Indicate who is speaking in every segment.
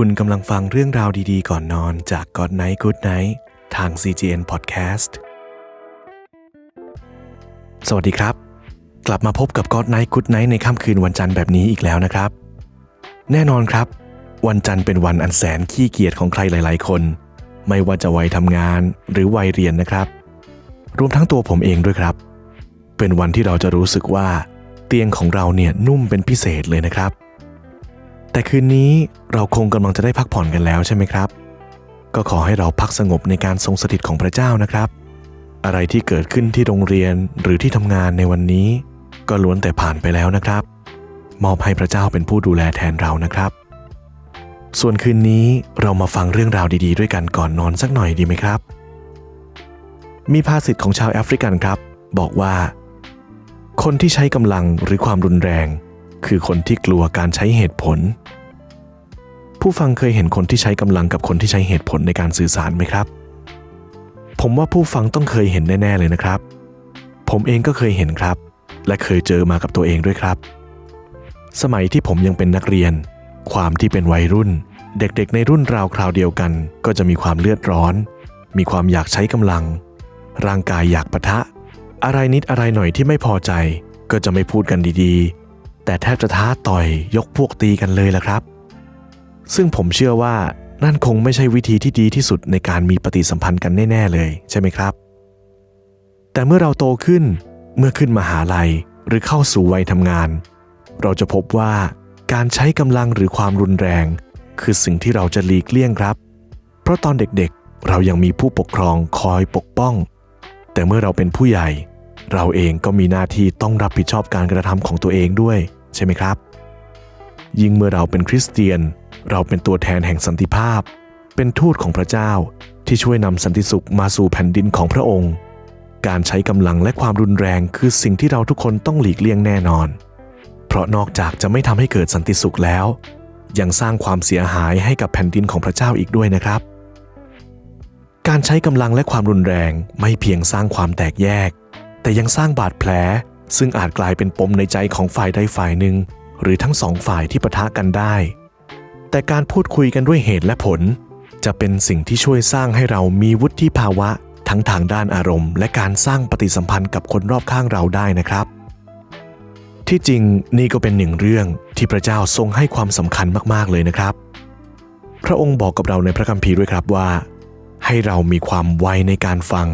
Speaker 1: คุณกำลังฟังเรื่องราวดีๆ ก่อนนอนจาก God Night Good Night ทาง CGN Podcast สวัสดีครับ กลับมาพบกับ God Night Good Night ในค่ำคืนวันจันทร์แบบนี้อีกแล้วนะครับ แน่นอนครับ วันจันทร์เป็นวันอันแสนขี้เกียจของใครหลาย ๆ คน ไม่ว่าจะวัยทำงานหรือวัยเรียนนะครับ รวมทั้งตัวผมเองด้วยครับ เป็นวันที่เราจะรู้สึกว่า เตียงของเราเนี่ยนุ่มเป็นพิเศษเลยนะครับ แต่คืนนี้เราคงกำลังจะได้พักผ่อนกันแล้วใช่ไหมครับ ก็ขอให้เราพักสงบในการทรงสถิตของพระเจ้านะครับ อะไรที่เกิดขึ้นที่โรงเรียนหรือที่ทำงานในวันนี้ ก็ล้วนแต่ผ่านไปแล้วนะครับ มอบให้พระเจ้าเป็นผู้ดูแลแทนเรานะครับ ส่วนคืนนี้เรามาฟังเรื่องราวดีๆ ด้วยกันก่อนนอนสักหน่อยดีไหมครับ มีภาษิตของชาวแอฟริกันครับ บอกว่า คนที่ใช้กำลังหรือความรุนแรง คือคนที่กลัวการใช้เหตุผล ผู้ฟังเคยเห็นคนที่ใช้กำลังกับคนที่ใช้เหตุผลในการสื่อสารไหมครับ ผมว่าผู้ฟังต้องเคยเห็นแน่ ๆ เลยนะครับ ผมเองก็เคยเห็นครับ และเคยเจอมากับตัวเองด้วยครับ สมัยที่ผมยังเป็นนักเรียน ความที่เป็นวัยรุ่น เด็กๆ ในรุ่นราวคราวเดียวกัน ก็จะมีความเลือดร้อน มีความอยากใช้กำลัง ร่างกายอยากปะทะ อะไรนิดอะไรหน่อยที่ไม่พอใจ ก็จะไม่พูดกันดีๆ แต่แทบจะท้าต่อยยกพวกตีกันเลยล่ะครับ ซึ่งผมเชื่อว่านั่นคงไม่ใช่วิธีที่ดีที่สุดในการมีปฏิสัมพันธ์กันแน่ ๆ เลยใช่ไหมครับ แต่เมื่อเราโตขึ้นเมื่อขึ้นมหาลัยหรือเข้าสู่วัยทำงาน เราจะพบว่าการใช้กำลังหรือความรุนแรง คือสิ่งที่เราจะหลีกเลี่ยงครับ เพราะตอนเด็กๆ เรายังมีผู้ปกครองคอยปกป้อง แต่เมื่อเราเป็นผู้ใหญ่ เราเองก็มีหน้าที่ต้องรับผิดชอบการกระทำของตัวเองด้วย ใช่ไหมครับ ยิ่งเมื่อเราเป็นคริสเตียน เราเป็นตัวแทนแห่งสันติภาพ เป็นทูตของพระเจ้าที่ช่วยนำสันติสุขมาสู่แผ่นดินของพระองค์ การใช้กำลังและความรุนแรงคือสิ่งที่เราทุกคนต้องหลีกเลี่ยงแน่นอน เพราะนอกจากจะไม่ทำให้เกิดสันติสุขแล้ว ยังสร้างความเสียหายให้กับแผ่นดินของพระเจ้าอีกด้วยนะครับ การใช้กำลังและความรุนแรงไม่เพียงสร้างความแตกแยก แต่ยังสร้างบาดแผล ซึ่งอาจกลายเป็นปมในใจของฝ่ายใดฝ่ายหนึ่ง หรือทั้งสองฝ่ายที่ปะทะกันได้ แต่การพูดคุยกันด้วยเหตุและผล จะเป็นสิ่งที่ช่วยสร้างให้เรามีวุฒิภาวะ ทั้งทางด้านอารมณ์ และการสร้างปฏิสัมพันธ์กับคนรอบข้างเราได้นะครับ ที่จริงนี่ก็เป็นหนึ่งเรื่องที่พระเจ้าทรงให้ความสำคัญมากๆเลยนะครับ พระองค์บอกกับเราในพระคัมภีร์ด้วยครับว่า ให้เรามีความไวในการฟัง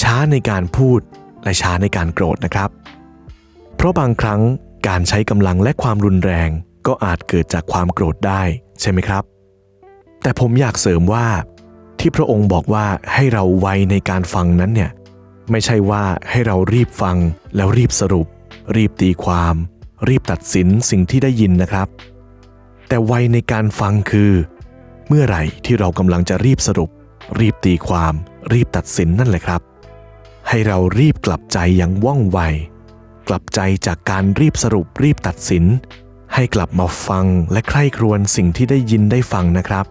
Speaker 1: ช้าในการพูด และช้าในการโกรธนะครับ เพราะบางครั้งการใช้กำลังและความรุนแรงก็อาจเกิดจากความโกรธได้ใช่ไหมครับ แต่ผมอยากเสริมว่า ที่พระองค์บอกว่าให้เราไวในการฟังนั้นเนี่ยไม่ใช่ว่าให้เรารีบฟังแล้วรีบสรุป รีบตีความ รีบตัดสินสิ่งที่ได้ยินนะครับ แต่ไวในการฟังคือ เมื่อไหร่ที่เรากำลังจะรีบสรุป รีบตีความ รีบตัดสินนั่นแหละครับ ให้เรารีบกลับใจอย่างว่องไว กลับใจจากการรีบสรุปรีบตัดสิน ให้กลับมาฟังและใคร่ครวญสิ่งที่ได้ยินได้ฟังนะครับ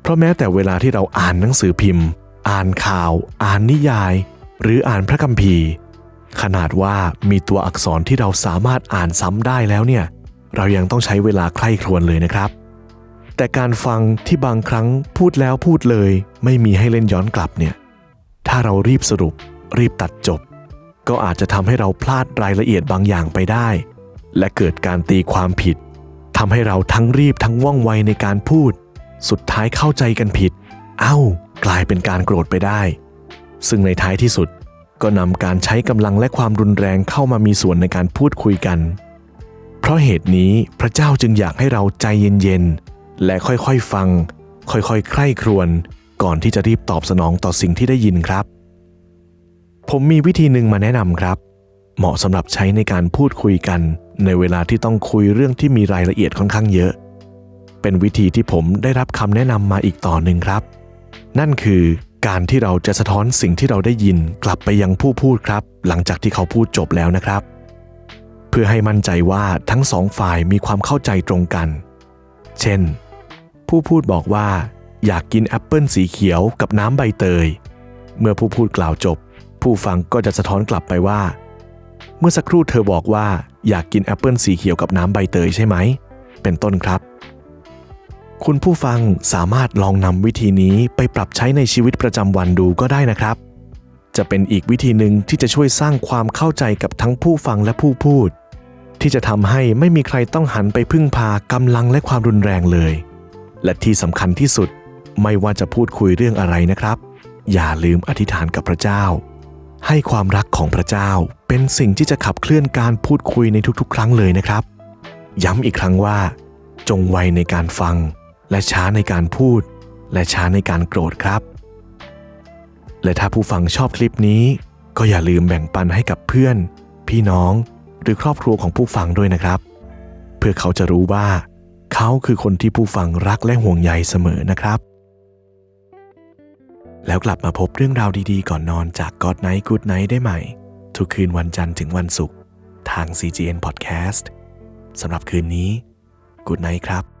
Speaker 1: เพราะแม้แต่เวลาที่เราอ่านหนังสือพิมพ์ อ่านข่าว อ่านนิยาย หรืออ่านพระคัมภีร์ ขนาดว่ามีตัวอักษรที่เราสามารถอ่านซ้ำได้แล้วเนี่ย เรายังต้องใช้เวลาใคร่ครวญเลยนะครับ แต่การฟังที่บางครั้งพูดแล้วพูดเลย ไม่มีให้เล่นย้อนกลับเนี่ย ถ้าเรารีบสรุป รีบตัดจบ ก็อาจจะทำให้เราพลาดรายละเอียดบางอย่างไปได้ และเกิดการตีความผิดทำให้เราทั้งรีบทั้งว่องไวในการพูด สุดท้ายเข้าใจกันผิด เอ้า กลายเป็นการโกรธไปได้ ซึ่งในท้ายที่สุดก็นำการใช้กำลังและความรุนแรงเข้ามามีส่วนในการพูดคุยกัน เพราะเหตุนี้พระเจ้าจึงอยากให้เราใจเย็นๆ และค่อยๆ ฟัง ค่อยๆ ใคร่ครวญก่อนที่จะรีบตอบสนองต่อสิ่งที่ได้ยินครับ ผมมีวิธีหนึ่งมาแนะนำครับ เหมาะสำหรับใช้ในการพูดคุยกัน ในเวลาที่ต้องคุยเรื่องที่มีรายละเอียดค่อนข้างเยอะ เป็นวิธีที่ผมได้รับคำแนะนำมาอีกต่อหนึ่งครับ นั่นคือการที่เราจะสะท้อนสิ่งที่เราได้ยินกลับไปยังผู้พูดครับ หลังจากที่เขาพูดจบแล้วนะครับ เพื่อให้มั่นใจว่าทั้งสองฝ่ายมีความเข้าใจตรงกัน เช่น ผู้พูดบอกว่า อยากกินแอปเปิลสีเขียวกับน้ำใบเตย เมื่อผู้พูดกล่าวจบ ผู้ฟังก็จะสะท้อนกลับไปว่า เมื่อสักครู่เธอบอกว่าอยากกินแอปเปิลสีเขียวกับน้ำใบเตยใช่ไหม เป็นต้นครับ คุณผู้ฟังสามารถลองนำวิธีนี้ไปปรับใช้ในชีวิตประจำวันดูก็ได้นะครับ จะเป็นอีกวิธีหนึ่งที่จะช่วยสร้างความเข้าใจกับทั้งผู้ฟังและผู้พูด ที่จะทำให้ไม่มีใครต้องหันไปพึ่งพากำลังและความรุนแรงเลย และที่สำคัญที่สุดไม่ว่าจะพูดคุยเรื่องอะไรนะครับ อย่าลืมอธิษฐานกับพระเจ้า ให้ความรักของพระเจ้าเป็นสิ่งที่จะขับเคลื่อนการพูดคุยในทุกๆ ครั้งเลยนะครับ ย้ำอีกครั้งว่า จงไวในการฟัง และช้าในการพูด และช้าในการโกรธครับ และถ้าผู้ฟังชอบคลิปนี้ ก็อย่าลืมแบ่งปันให้กับเพื่อน พี่น้อง หรือครอบครัวของผู้ฟังด้วยนะครับ เพื่อเขาจะรู้ว่า เขาคือคนที่ผู้ฟังรักและห่วงใยเสมอนะครับ แล้วกลับมาพบเรื่องราวดีๆ ก่อนนอนจาก God Night Good Night ได้ใหม่ ทุกคืนวันจันทร์ถึงวันศุกร์ทาง CGN Podcast สำหรับคืนนี้ Good Night ครับ